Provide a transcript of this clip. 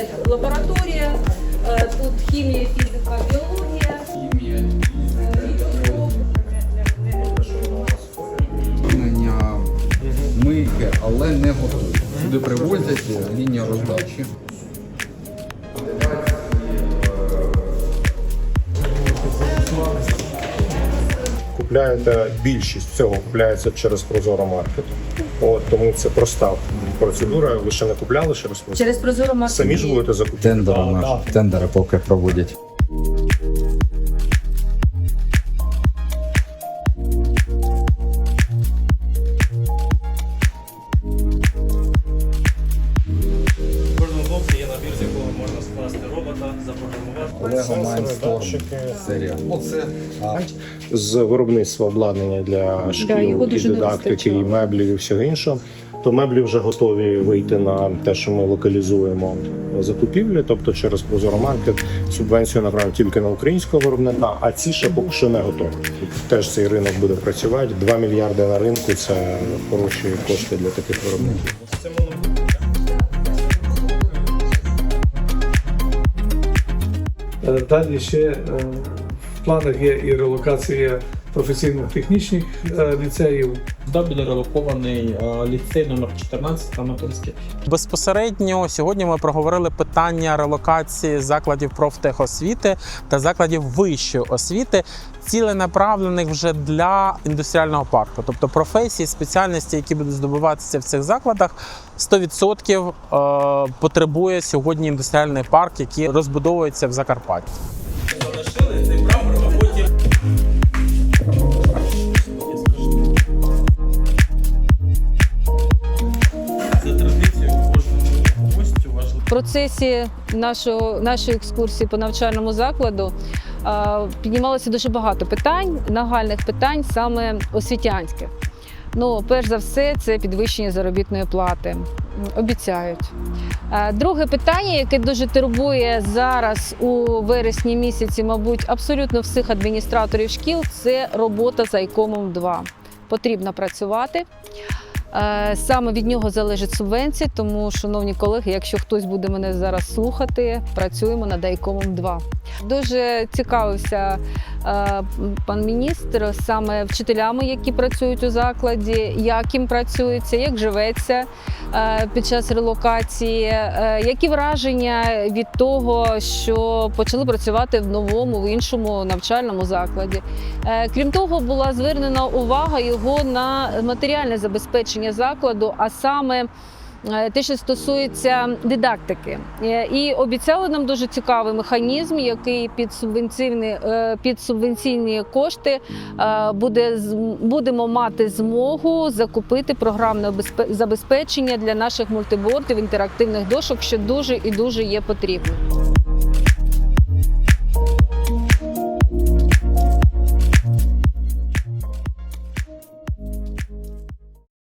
є лабораторія, э, тут хімія, фізика, біологія. Хімія, мийки, але не готові. Сюди привозять е, лінія роздачі. Купляєте більшість цього купляється через Прозоро Маркет. От тому це проста процедура. Ви ще не купляли через Прозоро? Через прозоро маркет. Самі ж будете закупляти? Тендери Да, наші. да. Тендери поки проводять. В кожному боксі є набір, з якого можна скласти робота, запрограмувати. Датчики. серія. Оце а, з виробництва обладнання для його шкіл і дуже не дидактики, і вистачало. меблів, і всього іншого. То меблі вже готові вийти на те, що ми локалізуємо закупівлі, тобто через Прозоро Маркет субвенцію направимо тільки на українського виробника, а ці ще поки що не готові. Теж цей ринок буде працювати. 2 мільярди на ринку це хороші кошти для таких виробників. Е, Далі ще е, в планах є і релокація професійно-технічних е, ліцеїв. Сюди буде релокований е, ліцей номер 14 Краматорський. Безпосередньо сьогодні ми проговорили питання релокації закладів профтехосвіти та закладів вищої освіти, ціленаправлених вже для індустріального парку, тобто професії, спеціальності, які будуть здобуватися в цих закладах, 100% е, потребує сьогодні індустріальний парк, який розбудовується в Закарпатті. Процесі нашого, нашої екскурсії по навчальному закладу е, піднімалося дуже багато питань, нагальних питань, саме освітянських. Ну, перш за все, це підвищення заробітної плати. Обіцяють. Е, Друге питання, яке дуже турбує зараз у вересні місяці, мабуть, абсолютно всіх адміністраторів шкіл, це робота за ікомом 2. Потрібно працювати. Е, Саме від нього залежить субвенція, тому, шановні колеги, якщо хтось буде мене зараз слухати, працюємо над Айкомом 2. Дуже цікавився пан міністр саме вчителями, які працюють у закладі, як їм працюється, як живеться е, під час релокації, е, які враження від того, що почали працювати в новому, в іншому навчальному закладі. Е, Крім того, була звернена увага його на матеріальне забезпечення закладу, а саме е, те, що стосується дидактики. Е, І обіцяли нам дуже цікавий механізм, який під субвенційні, е, під субвенційні кошти е, буде, будемо мати змогу закупити програмне забезпечення для наших мультибордів, інтерактивних дошок, що дуже і дуже є потрібно.